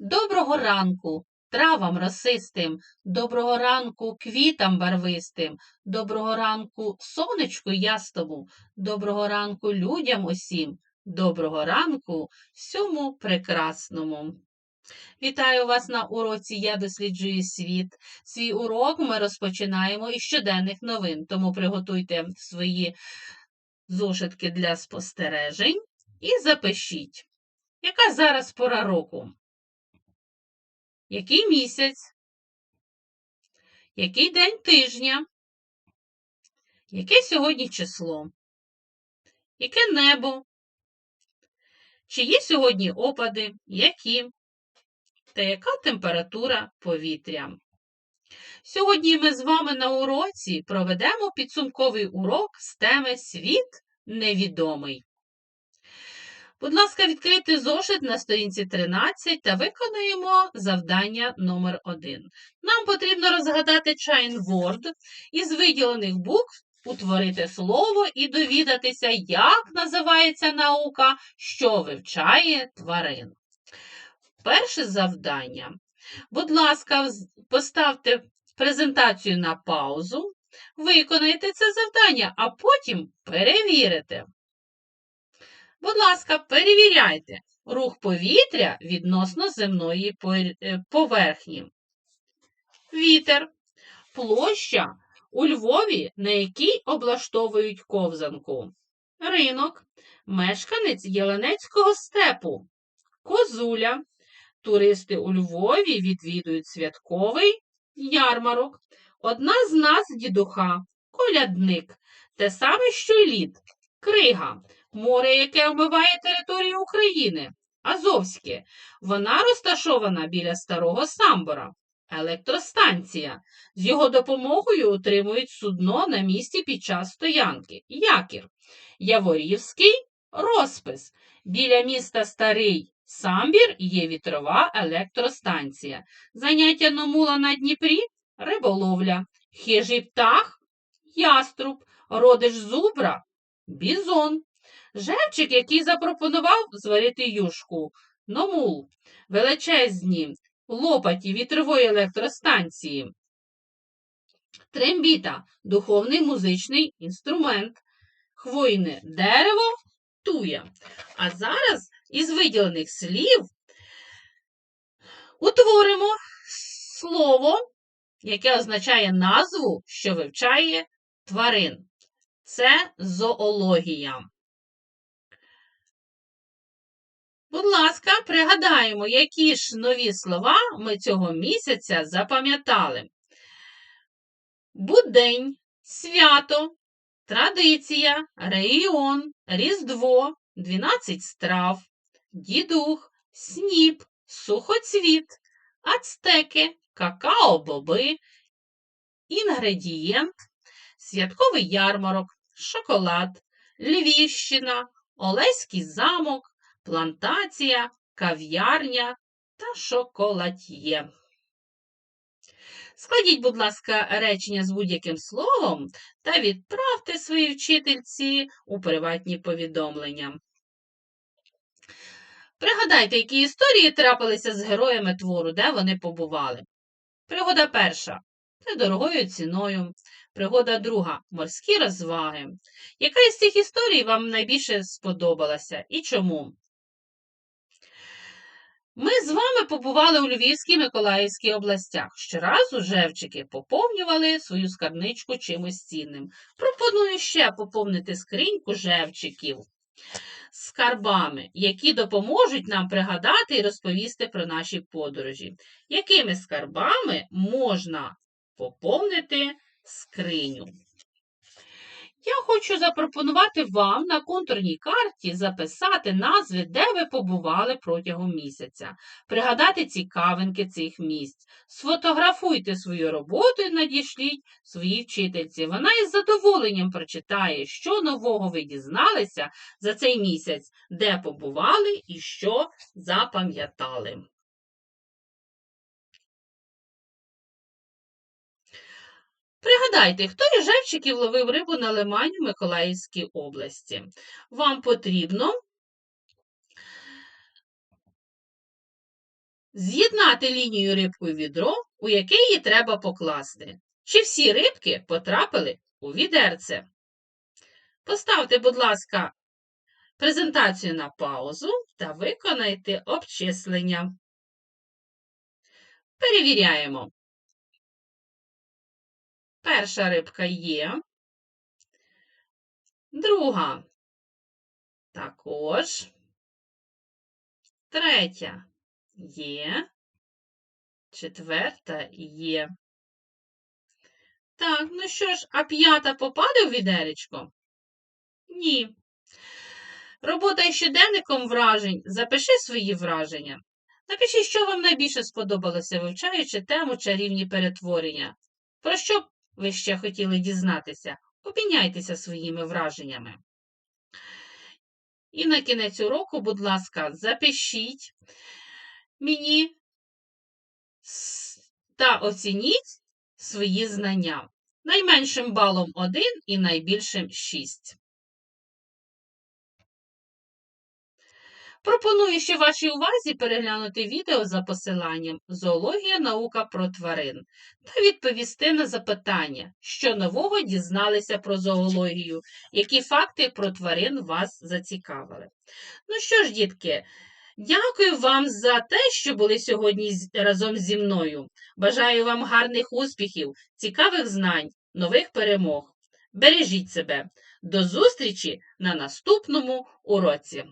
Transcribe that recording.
Доброго ранку травам росистим, доброго ранку квітам барвистим, доброго ранку сонечку ястому, доброго ранку людям усім, доброго ранку всьому прекрасному. Вітаю вас на уроці Я досліджую світ. Свій урок ми розпочинаємо із щоденних новин, тому приготуйте свої зошитки для спостережень і запишіть, яка зараз пора року. Який місяць? Який день тижня? Яке сьогодні число? Яке небо? Чи є сьогодні опади? Які? Та яка температура повітря? Сьогодні ми з вами на уроці проведемо підсумковий урок з теми Світ невідомий. Будь ласка, відкрийте зошит на сторінці 13 та виконуємо завдання номер 1 Нам потрібно розгадати Word із виділених букв, утворити слово і довідатися, як називається наука, що вивчає тварин. Перше завдання. Будь ласка, поставте презентацію на паузу, виконайте це завдання, а потім перевірите. Будь ласка, перевіряйте рух повітря відносно земної е, поверхні. Вітер, площа у Львові, на якій облаштовують ковзанку. Ринок, мешканець Єленецького степу, козуля. Туристи у Львові відвідують святковий ярмарок. Одна з нас дідуха, колядник, те саме, що й лід, крига море, яке омиває територію України, Азовське. Вона розташована біля старого самбора, електростанція. З його допомогою отримують судно на місці під час стоянки. Якір. Яворівський розпис. Біля міста Старий Самбір є вітрова електростанція. Заняття номула на Дніпрі риболовля. Хижий птах яструб, родиш зубра, бізон. Жевчик, який запропонував зварити юшку, номул, величезні лопаті вітрової електростанції. Трембіта духовний музичний інструмент, хвойне дерево, туя. А зараз із виділених слів утворимо слово, яке означає назву, що вивчає тварин. Це зоологія. Будь ласка, пригадаємо, які ж нові слова ми цього місяця запам'ятали. Будень, свято, традиція, регіон, Різдво, 12 страв, дідух, сніп, сухоцвіт, ацтеки, какао-боби, інгредієнт, святковий ярмарок, шоколад, Львівщина, Олеський замок плантація, кав'ярня та шоколад'є. Складіть, будь ласка, речення з будь-яким словом та відправте своїй вчительці у приватні повідомлення. Пригадайте, які історії трапилися з героями твору, де вони побували. Пригода перша недорогою ціною. Пригода друга морські розваги. Яка із цих історій вам найбільше сподобалася і чому? Ми з вами побували у Львівській Миколаївській областях. Щоразу жевчики поповнювали свою скарбничку чимось цінним. Пропоную ще поповнити скриньку жевчиків скарбами, які допоможуть нам пригадати і розповісти про наші подорожі. Якими скарбами можна поповнити скриню? Я хочу запропонувати вам на контурній карті записати назви, де ви побували протягом місяця, пригадати цікавинки цих місць, сфотографуйте свою роботу і надішліть своїй вчительці. Вона із задоволенням прочитає, що нового ви дізналися за цей місяць, де побували і що запам'ятали. Пригадайте, хто із ловив рибу на лимані в Миколаївській області. Вам потрібно З'єднати лінію рибку і відро, у яке її треба покласти. Чи всі рибки потрапили у відерце? Поставте, будь ласка, презентацію на паузу та виконайте обчислення. Перевіряємо. Перша рибка є. Друга. Також. Третя є. Четверта є. Так, ну що ж, а п'ята попаде у відеречко? Ні. Робота із щоденником вражень. Запиши свої враження. Напишіть, що вам найбільше сподобалося, вивчаючи тему чарівні перетворення. Про що ви ще хотіли дізнатися? Обміняйтеся своїми враженнями. І на кінець уроку, будь ласка, запишіть мені та оцініть свої знання. Найменшим балом 1 і найбільшим 6. Пропоную ще вашій увазі переглянути відео за посиланням Зоологія наука про тварин та відповісти на запитання, що нового дізналися про зоологію, які факти про тварин вас зацікавили. Ну що ж, дітки, дякую вам за те, що були сьогодні разом зі мною. Бажаю вам гарних успіхів, цікавих знань, нових перемог. Бережіть себе. До зустрічі на наступному уроці!